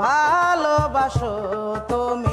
ভালোবাসো তুমি।